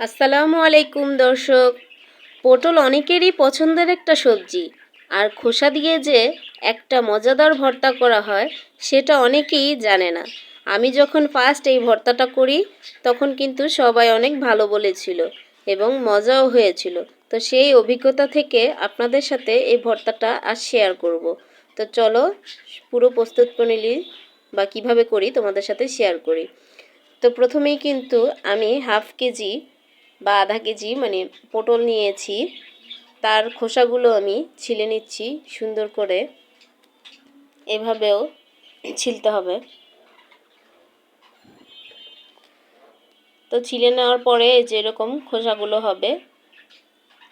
আসসালামু আলাইকুম, দর্শক। পটল অনেকেরই পছন্দের একটা সবজি। আর খোসা দিয়ে যে একটা মজাদার ভর্তা করা হয়, সেটা অনেকেই জানে না। আমি যখন ফার্স্ট এই ভর্তাটা করি, তখন কিন্তু সবাই অনেক ভালো বলেছিল এবং মজাও হয়েছিল। তো সেই অভিজ্ঞতা থেকে আপনাদের সাথে এই ভর্তাটা আজ শেয়ার করব। তো চলো, পুরো প্রস্তুত প্রণালী বা কীভাবে করি তোমাদের সাথে শেয়ার করি। তো প্রথমেই কিন্তু আমি হাফ কেজি বা আধা কেজি মানে পটল নিয়েছি। তার খোসাগুলো আমি ছিলে নিচ্ছি সুন্দর করে। এভাবেও ছিলতে হবে। তো ছিলে নেওয়ার পরে যেরকম খোসাগুলো হবে,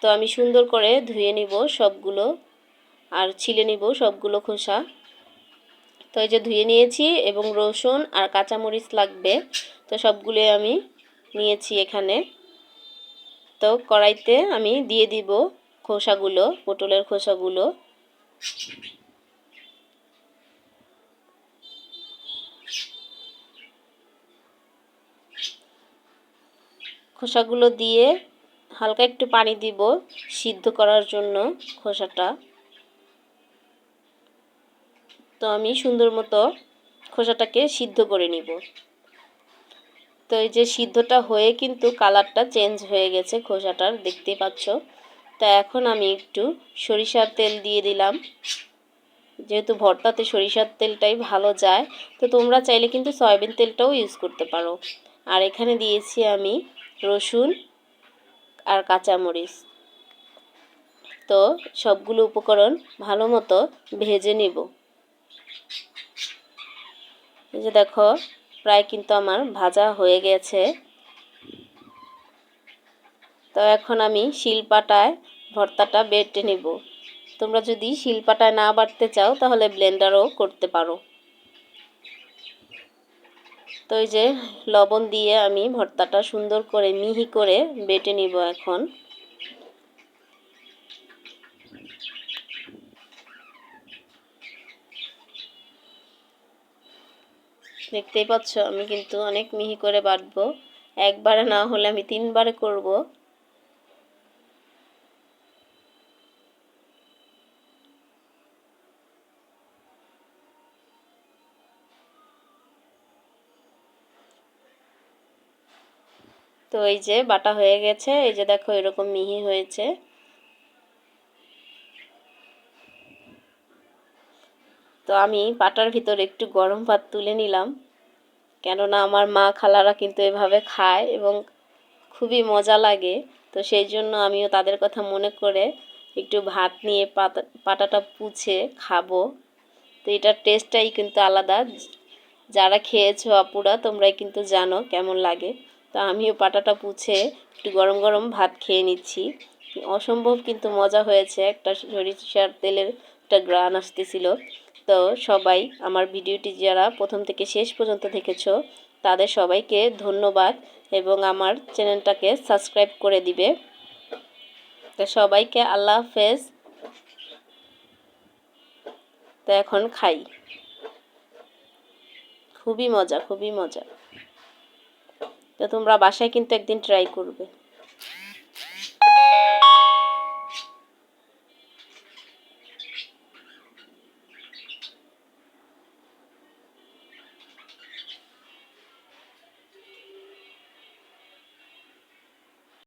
তো আমি সুন্দর করে ধুয়ে নিব সবগুলো আর ছিলে নিব সবগুলো খোসা। তো এই যে ধুয়ে নিয়েছি এবং রসুন আর কাঁচামরিচ লাগবে, তো সবগুলো আমি নিয়েছি এখানে। তো কড়াইতে আমি দিয়ে দিব খোসাগুলো, পটলের খোসাগুলো। খোসাগুলো দিয়ে হালকা একটু পানি দিব সিদ্ধ করার জন্য খোসাটা। তো আমি সুন্দর মতো খোসাটাকে সিদ্ধ করে নিব। তো এই যে সিদ্ধটা হয়ে কিন্তু কালারটা চেঞ্জ হয়ে গেছে খোসাটার দেখতে পাচ্ছ। তো এখন আমি একটু সরিষার তেল দিয়ে দিলাম। যেহেতু ভর্তাতে সরিষার তেলটাই ভালো যায়, তো তোমরা চাইলে কিন্তু সয়াবিন তেলটাও ইউজ করতে পারো। আর এখানে দিয়েছি আমি রসুন আর কাঁচামরিচ। তো সবগুলো উপকরণ ভালো মতো ভেজে নেব। এই যে দেখো প্রায় কিন্তু আমার ভাজা হয়ে গেছে। তো এখন আমি শিলপাটায় ভর্তাটা বেটে নেব। তোমরা যদি শিলপাটায় না বাটতে চাও, তাহলে ব্লেন্ডারও করতে পারো। তো এই যে লবণ দিয়ে আমি ভর্তাটা সুন্দর করে মিহি করে বেটে নিব এখন। দেখতেই পাচ্ছ, আমি কিন্তু অনেক মিহি করে বাটবো একবারে না হলে আমি তিনবারে করব। তো এই যে বাটা হয়ে গেছে, এই যে দেখো এরকম মিহি হয়েছে। তো আমি পাটার ভিতর একটু গরম ভাত তুলে নিলাম। কেননা আমার মা খালারা কিন্তু এভাবে খায় এবং খুবই মজা লাগে। তো সেই জন্য আমিও তাদের কথা মনে করে একটু ভাত নিয়ে পাতা, পাটাটা পুছে খাব। তো এটার টেস্টটাই কিন্তু আলাদা। যারা খেয়েছো আপুরা, তোমরাই কিন্তু জানো কেমন লাগে। তো আমিও পাটাটা পুছে একটু গরম গরম ভাত খেয়ে নিচ্ছি। অসম্ভব কিন্তু মজা হয়েছে। একটা সরিষার তেলের একটা গ্রান আসতেছিল। তো সবাই আমার ভিডিওটি যারা প্রথম থেকে শেষ পর্যন্ত দেখেছ, তাদের সবাইকে ধন্যবাদ এবং আমার চ্যানেলটাকে সাবস্ক্রাইব করে দিবে। তো সবাইকে আল্লাহ হাফেজ। তো এখন খাই। খুবই মজা খুবই মজা। তো তোমরা বাসায় কিন্তু একদিন ট্রাই করবে।